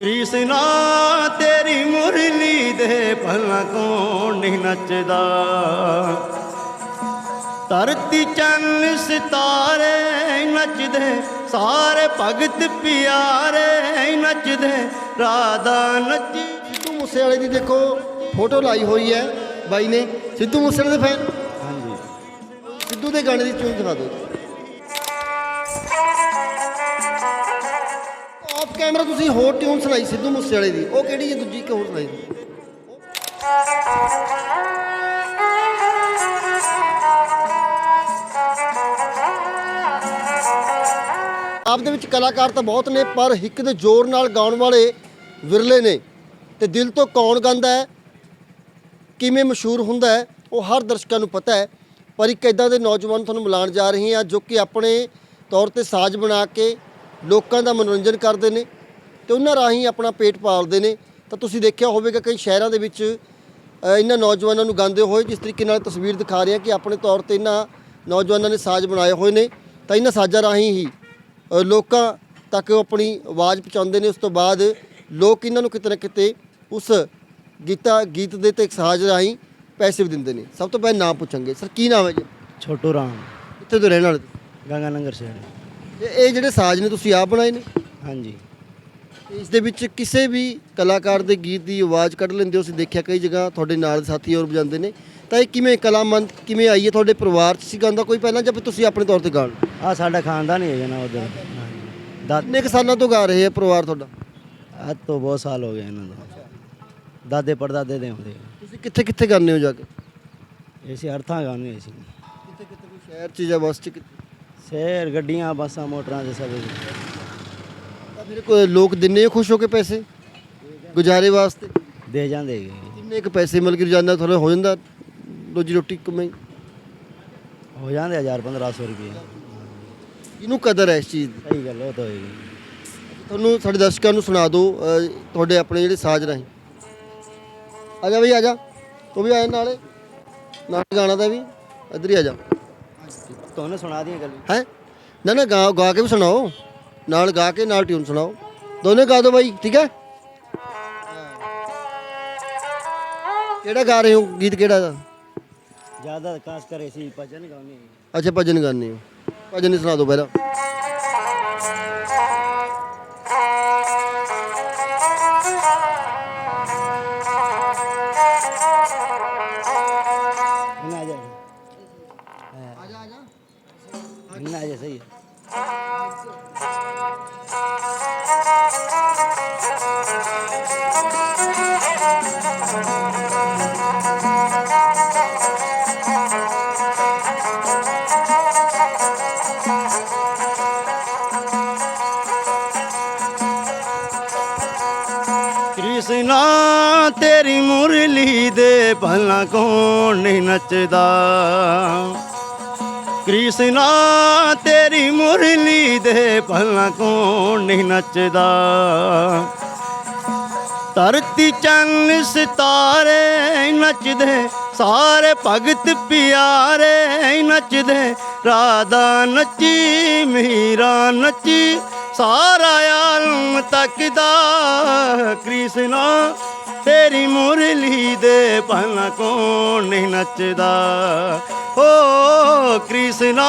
ਕ੍ਰਿਸ਼ਨਾ ਤੇਰੀ ਮੁਰਲੀ ਦੇ ਭਲਾ ਕੌਣ ਨਹੀਂ ਨੱਚਦਾ। ਧਰਤੀ ਚੰਨ ਸਿਤਾਰੇ ਨੱਚਦੇ ਸਾਰੇ ਭਗਤ ਪਿਆਰੇ ਨੱਚਦੇ ਰਾਧਾ ਨੱਚੀ। ਸਿੱਧੂ ਮੂਸੇਵਾਲੇ ਦੀ ਦੇਖੋ ਫੋਟੋ ਲਾਈ ਹੋਈ ਹੈ ਬਾਈ ਨੇ। ਸਿੱਧੂ ਮੂਸੇਵਾਲੇ ਦੇ ਫੈਨ। ਹਾਂਜੀ। ਸਿੱਧੂ ਦੇ ਗਾਣੇ ਦੀ ਚੂਨ ਦਿਖਾ ਦਿਓ। ਆਫ ਕੈਮਰਾ ਤੁਸੀਂ ਹੋਰ ਟਿਊਨ ਸੁਣਾਈ ਸਿੱਧੂ ਮੂਸੇਵਾਲੇ ਦੀ। ਉਹ ਕਿਹੜੀ ਹੈ ਦੂਜੀ ਕਿ ਹੋਰ ਸੁਣਾਈ ਆਪ ਦੇ ਵਿੱਚ ਕਲਾਕਾਰ ਤਾਂ ਬਹੁਤ ਨੇ, ਪਰ ਹਿੱਕ ਦੇ ਜ਼ੋਰ ਨਾਲ ਗਾਉਣ ਵਾਲੇ ਵਿਰਲੇ ਨੇ। ਤੇ ਦਿਲ ਤੋਂ ਕੌਣ ਗਾਉਂਦਾ ਹੈ, ਕਿਵੇਂ ਮਸ਼ਹੂਰ ਹੁੰਦਾ ਹੈ, ਉਹ ਹਰ ਦਰਸ਼ਕਾਂ ਨੂੰ ਪਤਾ ਹੈ। ਪਰ ਇੱਕ ਇਦਾਂ ਦੇ ਨੌਜਵਾਨ ਤੁਹਾਨੂੰ ਮਿਲਾਉਣ ਜਾ ਰਹੇ ਹਾਂ ਜੋ ਕਿ ਆਪਣੇ ਤੌਰ ਤੇ ਸਾਜ਼ ਬਣਾ ਕੇ ਲੋਕਾਂ ਦਾ ਮਨੋਰੰਜਨ ਕਰਦੇ ਨੇ ਤੇ ਉਹਨਾਂ ਰਾਹੀਂ ਆਪਣਾ ਪੇਟ ਪਾਲਦੇ ਨੇ। ਤਾਂ ਤੁਸੀਂ ਦੇਖਿਆ ਹੋਵੇਗਾ ਕਈ ਸ਼ਹਿਰਾਂ ਦੇ ਵਿੱਚ ਇਹਨਾਂ ਨੌਜਵਾਨਾਂ ਨੂੰ ਗਾਉਂਦੇ ਹੋਏ ਜਿਸ ਤਰੀਕੇ ਨਾਲ ਤਸਵੀਰ ਦਿਖਾ ਰਹੇ ਹਾਂ ਕਿ ਆਪਣੇ ਤੌਰ ਤੇ ਇਹਨਾਂ ਨੌਜਵਾਨਾਂ ਨੇ ਸਾਜ਼ ਬਣਾਏ ਹੋਏ ਨੇ। ਤਾਂ ਇਹਨਾਂ ਸਾਜ਼ਾਂ ਰਾਹੀਂ ਹੀ ਲੋਕਾਂ ਤੱਕ ਉਹ ਆਪਣੀ ਆਵਾਜ਼ ਪਹੁੰਚਾਉਂਦੇ ਨੇ। ਉਸ ਤੋਂ ਬਾਅਦ ਲੋਕ ਇਹਨਾਂ ਨੂੰ ਕਿਤੇ ਨਾ ਕਿਤੇ ਉਸ ਗੀਤਾ ਗੀਤ ਦੇ ਤੇ ਸਾਜ਼ ਰਾਹੀਂ ਪੈਸੇ ਵੀ ਦਿੰਦੇ ਨੇ। ਸਭ ਤੋਂ ਪਹਿਲਾਂ ਨਾਮ ਪੁੱਛਾਂਗੇ। ਸਰ ਕੀ ਨਾਮ ਹੈ ਜੀ? ਛੋਟੂ ਰਾਮ। ਕਿੱਥੇ ਤੋਂ ਰਹਿਣ ਵਾਲੇ? ਗੰਗਾ ਨਗਰ ਸ਼ਹਿਰ। ਤੇ ਇਹ ਜਿਹੜੇ ਸਾਜ਼ ਨੇ ਤੁਸੀਂ ਆਪ ਬਣਾਏ ਨੇ? ਹਾਂਜੀ। ਇਸ ਦੇ ਵਿੱਚ ਕਿਸੇ ਵੀ ਕਲਾਕਾਰ ਦੇ ਗੀਤ ਦੀ ਆਵਾਜ਼ ਕੱਢ ਲੈਂਦੇ ਹੋ ਅਸੀਂ ਦੇਖਿਆ ਕਈ ਜਗ੍ਹਾ ਤੁਹਾਡੇ ਨਾਲ ਸਾਥੀ ਹੋਰ ਵਜਾਉਂਦੇ ਨੇ। ਤਾਂ ਇਹ ਕਿਵੇਂ ਕਲਾਮੰਦ ਕਿਵੇਂ ਆਈ ਹੈ? ਤੁਹਾਡੇ ਪਰਿਵਾਰ 'ਚ ਸੀ ਗਾਉਂਦਾ ਕੋਈ ਪਹਿਲਾਂ ਜਾਂ ਫਿਰ ਤੁਸੀਂ ਆਪਣੇ ਤੌਰ ਤੇ ਗਾਣ ਆ ਸਾਡਾ ਖਾਨਦਾਨ ਹੀ ਹੈ ਨਾ ਉਧਰ। ਦਾਦ ਕਿੰਨੇ ਕੁ ਸਾਲਾਂ ਤੋਂ ਗਾ ਰਹੇ ਹੈ ਪਰਿਵਾਰ ਤੁਹਾਡਾ? ਅੱਜ ਤੋਂ ਬਹੁਤ ਸਾਲ ਹੋ ਗਏ ਇਹਨਾਂ ਦਾ ਦਾਦੇ ਪੜਦਾਦੇ ਦੇ ਹੁੰਦੇ ਤੁਸੀਂ ਕਿੱਥੇ ਕਿੱਥੇ ਗਾਉਂਦੇ ਹੋ ਜਾ ਕੇ? ਐਸੀ ਅਰਥਾਂ ਗਾਉਂਦੇ ਸੀ ਕਿੱਥੇ ਕਿੱਥੇ ਕੋਈ ਸ਼ਹਿਰ 'ਚ ਜਾਂ ਬਸ 'ਚ ਕਿੱਥੇ? ਸ਼ਹਿਰ ਗੱਡੀਆਂ ਬੱਸਾਂ ਮੋਟਰਾਂ ਦੇ ਸਭ ਤਾਂ ਫਿਰ ਕੋਈ ਲੋਕ ਦਿੰਨੇ ਆ ਖੁਸ਼ ਹੋ ਕੇ ਪੈਸੇ ਗੁਜ਼ਾਰੇ ਵਾਸਤੇ? ਦੇ ਜਾਂਦੇ ਹੈਗੇ। ਕਿੰਨੇ ਕੁ ਪੈਸੇ ਮਿਲ ਕੇ ਰੋਜ਼ਾਨਾ ਥੋੜਾ ਹੋ ਜਾਂਦਾ ਰੋਜੀ ਰੋਟੀ ਕਮਾਈ ਹੋ ਜਾਂਦੇ 1000 1500 ਰੁਪਏ। ਇਹਨੂੰ ਕਦਰ ਹੈ ਇਸ ਚੀਜ਼ ਦੀ? ਸਹੀ ਗੱਲ ਉਹ ਤਾਂ ਹੋਏਗੀ ਤੁਹਾਨੂੰ ਸਾਡੇ ਦਰਸ਼ਕਾਂ ਨੂੰ ਸੁਣਾ ਦਿਓ ਅਹ, ਤੁਹਾਡੇ ਆਪਣੇ ਜਿਹੜੇ ਸਾਜ਼ ਰਾਹੀਂ। ਆ ਜਾ ਬਈ ਆ ਜਾ। ਤੂੰ ਵੀ ਆਇਆ ਨਾਲੇ। ਨਾਲ ਗਾਣਾ ਦਾ ਵੀ ਇੱਧਰ ਹੀ ਆ ਜਾ। ਤੁਹਾਨੂੰ ਸੁਣਾ ਦੀਆਂ ਗੱਲ ਹੈ? ਨਾ ਨਾ ਗਾ ਗਾ ਕੇ ਵੀ ਸੁਣਾਓ। ਨਾਲ ਗਾ ਕੇ ਨਾਲ ਟਿਊਨ ਸੁਣਾਓ। ਦੋਨੇ ਗਾ ਦਿਓ ਬਾਈ ਠੀਕ ਹੈ? ਕਿਹੜਾ ਗਾ ਰਹੇ ਹੋ? ਗੀਤ ਕਿਹੜਾ ਦਾ? ਜ਼ਿਆਦਾ ਖਾਸ ਕਰ ਅਸੀਂ ਭਜਨ ਗਾਉਂਦੇ ਅੱਛਾ ਭਜਨ ਗਾਣੇ ਹੋ। ਭਜਨ ਹੀ ਸੁਣਾ ਦਿਓ ਪਹਿਲਾਂ। जा ना जाए सही है ਕ੍ਰਿਸ਼ਨਾ ਤੇਰੀ ਮੁਰਲੀ ਦੇ ਭਲਾ ਕੌਣ ਨਹੀਂ ਨੱਚਦਾ ਕ੍ਰਿਸ਼ਨਾ, ਤੇਰੀ ਮੁਰਲੀ ਦੇ ਭਲਾ ਕੋਣ ਨਹੀਂ ਨੱਚਦਾ। ਧਰਤੀ ਚੰਨ ਸਿਤਾਰੇ ਨੱਚਦੇ, ਸਾਰੇ ਭਗਤ ਪਿਆਰੇ ਨੱਚਦੇ। ਰਾਧਾ ਨੱਚੀ ਮੀਰਾ ਨੱਚੀ, ਸਾਰਾ ਆਲਮ ਤੱਕਦਾ ਕ੍ਰਿਸ਼ਨਾ। ਤੇਰੀ ਮੁਰਲੀ ਦੇ ਭਲਾ ਕੌਣ ਨਹੀਂ ਨੱਚਦਾ। ਓ ਕ੍ਰਿਸ਼ਨਾ,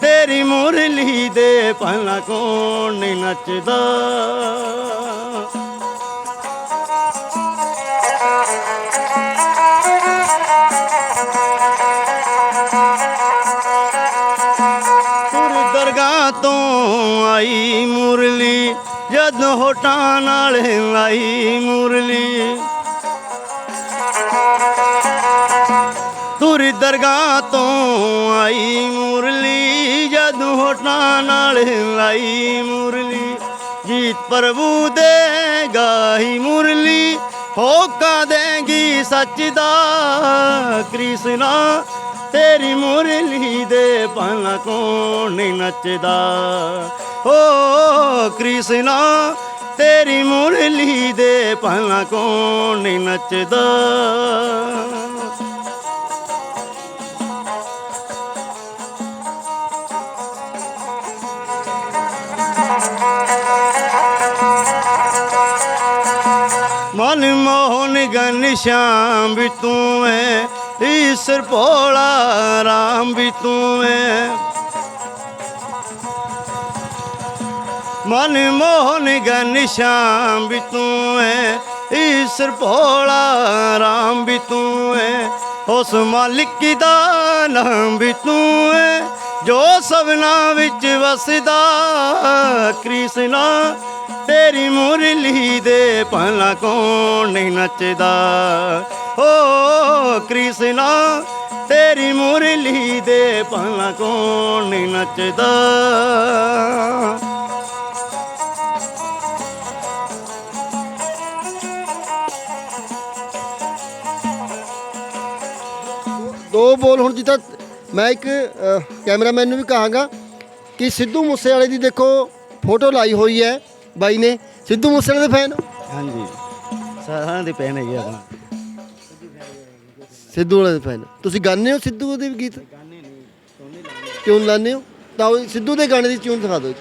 ਤੇਰੀ ਮੁਰਲੀ ਦੇ ਭਲਾ ਕੌਣ ਨਹੀਂ ਨੱਚਦਾ। ਤੁਰ ਦਰਗਾਹ ਤੋਂ ਆਈ ਮੁਰਲੀ, ਜਦ ਹੋਟਾਂ ਨਾਲ ਲਾਈ ਮੁਰਲੀ। ਦਰਗਾਹ ਤੋਂ ਆਈ ਮੁਰਲੀ, ਜਦ ਹੋਟਾਂ ਨਾਲ ਲਾਈ ਮੁਰਲੀ। ਗੀਤ ਪ੍ਰਭੂ ਦੇ ਗਾਈ ਮੁਰਲੀ, ਹੋਕਾ ਦੇਗੀ ਸੱਚ ਦਾ ਕ੍ਰਿਸ਼ਨਾ। ਤੇਰੀ ਮੁਰਲੀ ਦੇ ਭਲਾ ਕੌਣ ਨੱਚਦਾ। ਓ ਕ੍ਰਿਸ਼ਨਾ, ਤੇਰੀ ਮੁਰਲੀ ਦੇ ਭਲਾ ਕੋਣ ਨੱਚਦਾ। ਮਨ ਮੋਹਨ ਗਨ ਸ਼ਾਮ ਵੀ ਤੂੰ ਐ ਈਸ਼ਰ ਭੋਲਾ ਰਾਮ ਵੀ ਤੂੰ ਐ ਮਨ ਮੋਹਨ ਗਨ ਸ਼ਾਮ ਵੀ ਤੂੰ ਐ ਈਸ਼ਰ ਭੋਲਾ ਰਾਮ ਵੀ ਤੂੰ ਐ ਉਸ ਮਾਲਿਕ ਦਾ ਨਾਮ ਵੀ ਤੂੰ ਐ ਜੋ ਸਭਨਾ ਵਿੱਚ ਵਸਦਾ, ਕ੍ਰਿਸ਼ਨਾ ਤੇਰੀ ਮੁਰਲੀ ਦੇ ਭਲਾ ਕੌਣ ਨਹੀਂ ਨੱਚਦਾ? ਓ ਕ੍ਰਿਸ਼ਨਾ ਤੇਰੀ ਮੁਰਲੀ ਦੇ ਭਲਾ ਕੌਣ ਨਹੀਂ ਨੱਚਦਾ? ਦੋ ਬੋਲ ਹੁਣ ਜਿੱਦਾਂ ਮੈਂ ਇੱਕ ਕੈਮਰਾਮੈਨ ਨੂੰ ਵੀ ਕਹਾਂਗਾ ਕਿ ਸਿੱਧੂ ਮੂਸੇਵਾਲੇ ਦੀ ਦੇਖੋ ਫੋਟੋ ਲਾਈ ਹੋਈ ਹੈ ਬਾਈ ਨੇ। ਸਿੱਧੂ ਮੂਸੇਵਾਲੇ ਦੇ ਫੈਨ ਹਾਂਜੀ। ਸਾਰਿਆਂ ਦੇ ਪੈਣ ਹੈਗੇ ਆਪਾਂ ਸਿੱਧੂ ਵਾਲੇ ਦੇ ਫੈਨ। ਤੁਸੀਂ ਗਾਉਂਦੇ ਹੋ ਸਿੱਧੂ ਦੇ ਵੀ ਗੀਤ? ਕਿਉਂ ਲਾਉਂਦੇ ਹੋ? ਤਾਂ ਉਹ ਸਿੱਧੂ ਦੇ ਗਾਣੇ ਦੀ ਟਿਊਨ ਦਿਖਾ ਦਿਓ।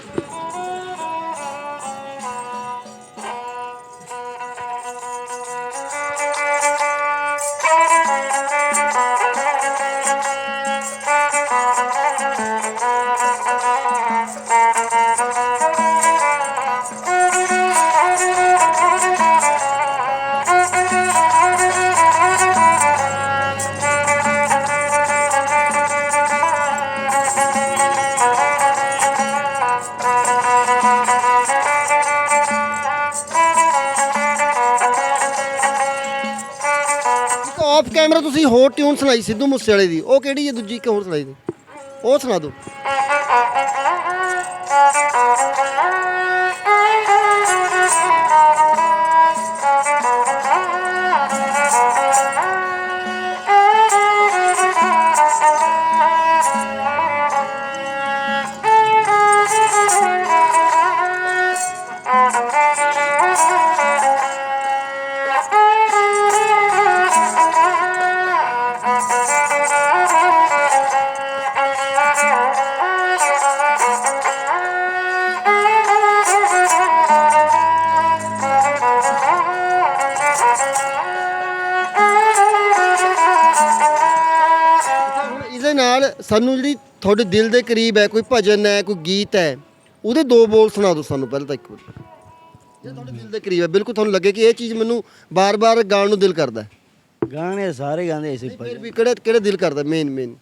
ਤੁਸੀਂ ਹੋਰ ਟਿਊਨ ਸੁਣਾਈ ਸਿੱਧੂ ਮੂਸੇਵਾਲੇ ਦੀ? ਉਹ ਕਿਹੜੀ ਹੈ ਦੂਜੀ ਇੱਕ ਹੋਰ ਸੁਣਾਈ ਦੀ? ਉਹ ਸੁਣਾ ਦਿਓ। ਸਾਨੂੰ ਜਿਹੜੀ ਤੁਹਾਡੇ ਦਿਲ ਦੇ ਕਰੀਬ ਹੈ ਕੋਈ ਭਜਨ ਹੈ ਕੋਈ ਗੀਤ ਹੈ ਉਹਦੇ ਦੋ ਬੋਲ ਸੁਣਾ ਦਿਓ ਸਾਨੂੰ ਪਹਿਲਾਂ ਤਾਂ ਇੱਕ ਵਾਰ। ਜੇ ਤੁਹਾਡੇ ਦਿਲ ਦੇ ਕਰੀਬ ਹੈ ਬਿਲਕੁਲ ਤੁਹਾਨੂੰ ਲੱਗੇ ਕਿ ਇਹ ਚੀਜ਼ ਮੈਨੂੰ ਬਾਰ-ਬਾਰ ਗਾਉਣ ਨੂੰ ਦਿਲ ਕਰਦਾ ਹੈ। ਗਾਣੇ ਸਾਰੇ ਗਾਉਂਦੇ ਸੀ ਫਿਰ ਵੀ ਕਿਹੜੇ ਕਿਹੜੇ ਦਿਲ ਕਰਦਾ ਮੇਨ ਮੇਨ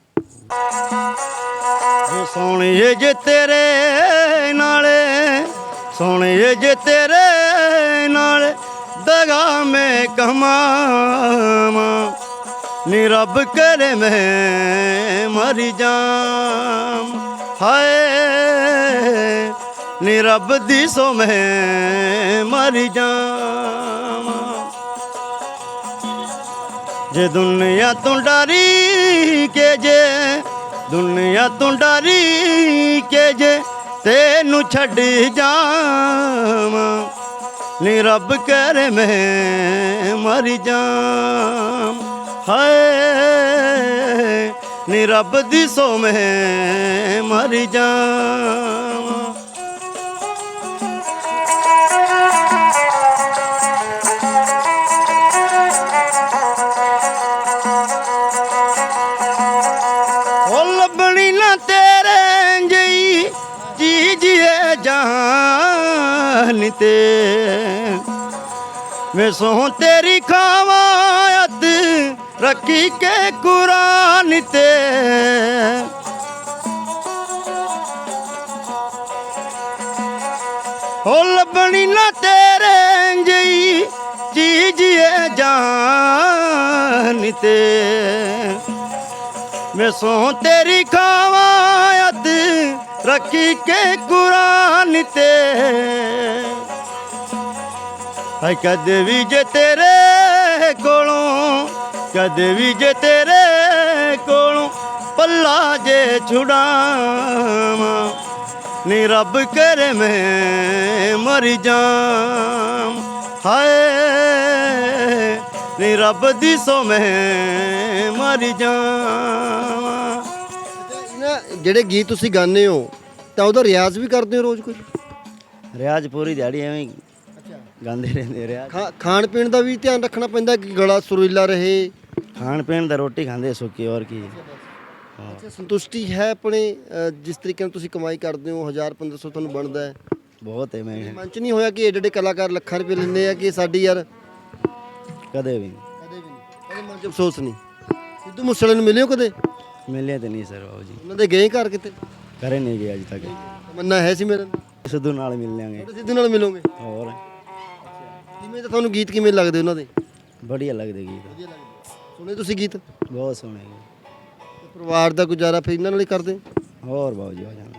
ਉਹ ਸੋਹਣੀਏ ਜੇ ਤੇਰੇ ਨਾਲੇ ਸੋਹਣੀਏ ਜੇ ਤੇਰੇ ਨਾਲ ਦਗਾ ਮੈਂ ਕਮਾਵਾਂ। ਨੀ ਰੱਬ ਕਰੇ ਮੈਂ ਮਰ ਜਾਮ। ਹਾਏ, ਨੀ ਰੱਬ ਦੀ ਸੋ ਮੈਂ ਮਰ ਜਾਵਾਂ ਜੇ ਦੁਨੀਆ ਤੋਂ ਡਰੀ ਕੇ ਜੇ, ਦੁਨੀਆ ਤੋਂ ਡਰੀ ਕੇ ਜੇ, ਤੈਨੂੰ ਛੱਡ ਜਾਵਾਂ ਨੀ ਰੱਬ ਕਰੇ ਮੈਂ ਮਰ ਜਾਮ। ਹਾਏ ਨੀ ਰੱਬ ਦੀ ਸੋ ਮੈਂ ਮਰ ਜਾਵਾਂ। ਉਹ ਲੱਭਣੀ ਨਾ ਤੇਰੇ ਜਈ ਜੀਜੀਏ ਜਾਨ ਤੇ। ਮੈਂ ਸੋਹ ਤੇਰੀ ਖਾ ਰੱਖੀ ਕੇ ਕੁਰਾਨ ਤੇ। ਉਹ ਲੱਭਣੀ ਨਾ ਤੇਰੇ ਜਈ ਜੀਜੀਏ ਜਾਨ ਤੇ। ਮੈਂ ਸੋ ਤੇਰੀ ਖਾਵਾਂ ਅੱਧ ਰੱਖੀ ਕੇ ਕੁਰਾਨ ਤੇ। ਹਾਏ ਕਦੇ ਵੀ ਜੇ ਤੇਰੇ ਕੋਲੋਂ ਕਦੇ ਵੀ ਜੇ ਤੇਰੇ ਕੋਲੋਂ ਪੱਲਾ ਜੇ ਛੁਡਾਵਾਂ ਨੀ ਰੱਬ ਕਰੇ ਮੈਂ ਮਰ ਜਾਮ ਹਾਏ ਨੀ ਰੱਬ ਦੀ ਸੋ ਮੈਂ ਮਰ ਜਾਵਾਂ। ਜਿਹੜੇ ਗੀਤ ਤੁਸੀਂ ਗਾਉਂਦੇ ਹੋ ਤਾਂ ਉਹਦਾ ਰਿਆਜ਼ ਵੀ ਕਰਦੇ ਹੋ ਰੋਜ਼ ਕੋਈ ਰਿਆਜ਼ ਪੂਰੀ ਦਿਹਾੜੀ ਐਵੇਂ ਗਾਉਂਦੇ ਰਹਿੰਦੇ ਰਿਹਾ ਖਾ- ਖਾਣ ਪੀਣ ਦਾ ਵੀ ਧਿਆਨ ਰੱਖਣਾ ਪੈਂਦਾ ਕਿ ਗਲਾ ਸੁਰੀਲਾ ਰਹੇ ਖਾਣ ਪੀਣ ਦਾ ਰੋਟੀ ਖਾਂਦੇ ਸੁੱਕੀ ਹੋਰ ਕੀ। ਹਾਂ ਅੱਛਾ ਸੰਤੁਸ਼ਟੀ ਹੈ ਆਪਣੇ ਅ, ਜਿਸ ਤਰੀਕੇ ਨਾਲ ਤੁਸੀਂ ਕਮਾਈ ਕਰਦੇ ਹੋ 1000 1500 ਤੁਹਾਨੂੰ ਬਣਦਾ ਹੈ। ਬਹੁਤ ਹੈ ਮੈਂ। ਮਨ ਚ ਨਹੀਂ ਹੋਇਆ ਕਿ ਏਡੇ ਏਡੇ ਕਲਾਕਾਰ ਲੱਖਾਂ ਰੁਪਏ ਲੈਂਦੇ ਆ ਕਿ ਸਾਡੀ ਯਾਰ ਕਦੇ ਵੀ। ਨਹੀਂ। ਕਦੇ ਵੀ ਨਹੀਂ। ਕਦੇ ਮਨ ਚ ਅਫਸੋਸ ਨਹੀਂ। ਸਿੱਧੂ ਮੂਸੇਵਾਲੇ ਨੂੰ ਮਿਲਿਓ ਕਦੇ? ਮਿਲਿਆ ਤੇ ਨਹੀਂ ਸਰ ਬਾਬੂ ਜੀ। ਉਹਨਾਂ ਦੇ ਗਏ ਘਰ ਕਿਤੇ? ਕਰੇ ਨਹੀਂ ਗਿਆ ਅਜੇ ਤੱਕ। ਮੰਨਾ ਹੈ ਸੀ ਮੇਰੇ ਨਾਲ? ਸਿੱਧੂ ਨਾਲ ਮਿਲ ਲਾਂਗੇ ਤੁਹਾਡੇ ਸਿੱਧੂ ਨਾਲ ਮਿਲੋਗੇ? ਹੋਰ। ਕਿਵੇਂ ਤਾਂ ਤੁਹਾਨੂੰ ਗੀਤ ਕਿਵੇਂ ਲੱਗਦੇ ਉਹਨਾਂ ਦੇ? ਬੜੀਆ ਲੱਗਦੇ ਗੀਤ। ਵਧੀਆ ਸੁਣੇ ਤੁਸੀਂ ਗੀਤ? ਬਹੁਤ ਸੋਹਣੇ। ਤੇ ਪਰਿਵਾਰ ਦਾ ਗੁਜ਼ਾਰਾ ਫਿਰ ਇਹਨਾਂ ਨਾਲ ਹੀ ਕਰਦੇ? ਹੋਰ ਬਾਬੂ ਜੀ ਹੋ ਜਾਣ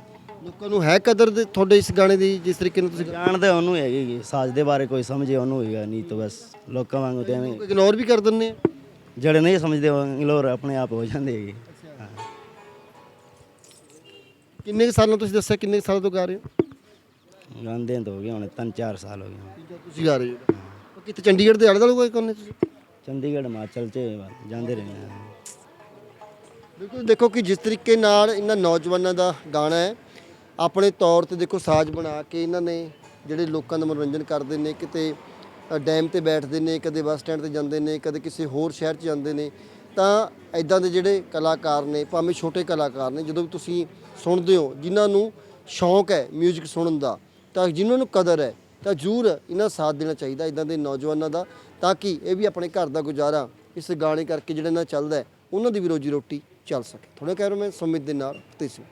ਲੋਕਾਂ ਨੂੰ ਹੈ ਕਦਰ ਦੇ ਤੁਹਾਡੇ ਇਸ ਗਾਣੇ ਦੀ ਜਿਸ ਤਰੀਕੇ ਨਾਲ ਤੁਸੀਂ ਜਾਣਦੇ ਉਹਨੂੰ ਹੈਗੀ ਗੀ, ਸਾਜ ਦੇ ਬਾਰੇ ਕੋਈ ਸਮਝੇ ਉਹਨੂੰ ਹੋਏਗਾ ਨਹੀਂ ਤਾਂ ਬਸ। ਲੋਕਾਂ ਵਾਂਗੂ ਤੇ ਐਵੇਂ। ਇਗਨੋਰ ਵੀ ਕਰ ਦਿੰਦੇ ਆ। ਜਿਹੜੇ ਨਹੀਂ ਸਮਝਦੇ ਉਹ ਇੰਗਲੋਰ ਆਪਣੇ ਆਪ ਹੋ ਜਾਂਦੇ ਹੈਗੇ। ਹਾਂ। ਕਿੰਨੇ ਕੁ ਸਾਲਾਂ ਤੁਸੀਂ ਦੱਸਿਆ ਕਿੰਨੇ ਕੁ ਸਾਲਾਂ ਤੋਂ ਗਾ ਰਹੇ ਹੋ? ਗਾਉਂਦੇ ਤਾਂ ਹੋ ਗਏ ਹੁਣ ਤਿੰਨ ਚਾਰ ਸਾਲ ਹੋ ਗਏ ਹੁਣ। ਤੁਸੀਂ ਗਾ ਰਹੇ ਹੋ। ਕਿਤੇ ਚੰਡੀਗੜ੍ਹ ਦੇ ਆਲੇ ਦੁਆਲੇ ਕੋਈ ਕਰਨੇ ਤੁਸੀਂ? ਚੰਡੀਗੜ੍ਹ, ਹਿਮਾਚਲ ਚ ਜਾਂਦੇ ਰਹੇ ਹਾਂ। ਬਿਲਕੁਲ, ਦੇਖੋ ਕਿ ਜਿਸ ਤਰੀਕੇ ਨਾਲ ਇਹਨਾਂ ਨੌਜਵਾਨਾਂ ਦਾ ਗਾਣਾ ਹੈ, ਆਪਣੇ ਤੌਰ ਤੇ ਦੇਖੋ ਸਾਜ਼ ਬਣਾ ਕੇ ਇਹਨਾਂ ਨੇ ਜਿਹੜੇ ਲੋਕਾਂ ਦਾ ਮਨੋਰੰਜਨ ਕਰਦੇ ਨੇ, ਕਿਤੇ ਡੈਮ ਤੇ ਬੈਠਦੇ ਨੇ, ਕਦੇ ਬੱਸ ਸਟੈਂਡ ਤੇ ਜਾਂਦੇ ਨੇ, ਕਦੇ ਕਿਸੇ ਹੋਰ ਸ਼ਹਿਰ 'ਚ ਜਾਂਦੇ ਨੇ, ਤਾਂ ਐਦਾਂ ਦੇ ਜਿਹੜੇ ਕਲਾਕਾਰ ਨੇ, ਭਾਵੇਂ ਛੋਟੇ ਕਲਾਕਾਰ ਨੇ, ਜਦੋਂ ਵੀ ਤੁਸੀਂ ਸੁਣਦੇ ਹੋ, ਜਿਨ੍ਹਾਂ ਨੂੰ ਸ਼ੌਂਕ ਹੈ 뮤직 ਸੁਣਨ ਦਾ, ਤਾਂ ਜਿਨ੍ਹਾਂ ਨੂੰ ਕਦਰ ਹੈ ਤਾਂ ਜ਼ਰੂਰ ਇਹਨਾਂ ਸਾਥ ਦੇਣਾ ਚਾਹੀਦਾ ਇਦਾਂ ਦੇ ਨੌਜਵਾਨਾਂ ਦਾ, ਤਾਂ ਕਿ ਇਹ ਵੀ ਆਪਣੇ ਘਰ ਦਾ ਗੁਜ਼ਾਰਾ ਇਸ ਗਾਣੇ ਕਰਕੇ ਜਿਹੜਾ ਇਹਨਾਂ ਚੱਲਦਾ ਉਹਨਾਂ ਦੀ ਵੀ ਰੋਜੀ ਰੋਟੀ ਚੱਲ ਸਕੇ। ਥੋੜਾ ਕਹਿ ਰਿਹਾ ਮੈਂ ਸੁਮਿਤ ਦੇ ਨਾਲ ਫਤਿਹ ਸਿੰਘ